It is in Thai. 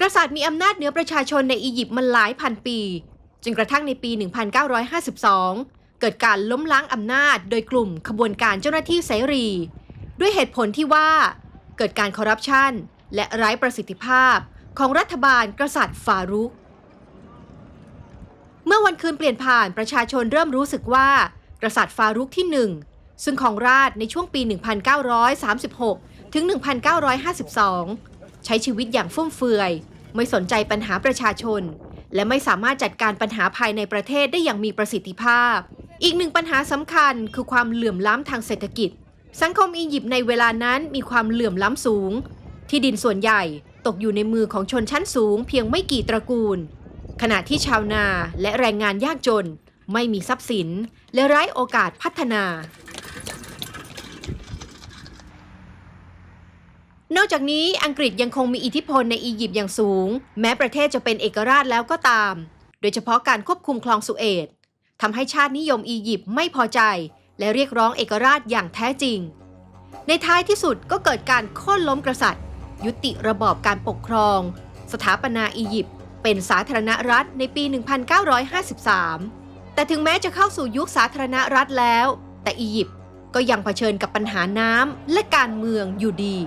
กษัตริย์มีอำนาจเหนือประชาชนในอียิปต์มาหลายพันปี จนกระทั่งในปี 1952 เกิดการล้มล้างอำนาจโดยกลุ่มขบวนการเจ้าหน้าที่เสรี ด้วยเหตุผลที่ว่า เกิดการคอร์รัปชันและไร้ประสิทธิภาพของรัฐบาลกษัตริย์ฟารุก เมื่อวันคืนเปลี่ยนผ่านประชาชนเริ่มรู้สึกว่า กษัตริย์ฟารุกที่หนึ่งซึ่งของราชในช่วงปี 1936 ถึง 1952 ใช้ชีวิตอย่างฟุ่มเฟือย ไม่สนใจปัญหาประชาชน และไม่สามารถจัดการปัญหาภายในประเทศได้อย่างมีประสิทธิภาพ อีกหนึ่งปัญหาสำคัญคือความเหลื่อมล้ำทางเศรษฐกิจ สังคมอียิปต์ในเวลานั้นมีความเหลื่อมล้ำสูง ที่ดินส่วนใหญ่ตกอยู่ในมือของชนชั้นสูง เพียงไม่กี่ตระกูล ขณะที่ชาวนาและแรงงานยากจน ไม่มีทรัพย์สิน และไร้โอกาสพัฒนา นอกจากนี้อังกฤษยังคงมีอิทธิพลในอียิปต์อย่างสูง แม้ประเทศจะเป็นเอกราชแล้วก็ตาม โดยเฉพาะการควบคุมคลองสุเอตทำให้ชาตินิยมอียิปต์ไม่พอใจ และเรียกร้องเอกราชอย่างแท้จริง ในท้ายที่สุดก็เกิดการโค่นล้มกษัตริย์ ยุติระบอบการปกครอง สถาปนาอียิปต์เป็นสาธารณรัฐในปี 1953 แต่ถึงแม้จะเข้าสู่ยุคสาธารณรัฐแล้ว แต่อียิปต์ก็ยังเผชิญกับปัญหาน้ำและการเมืองอยู่ดี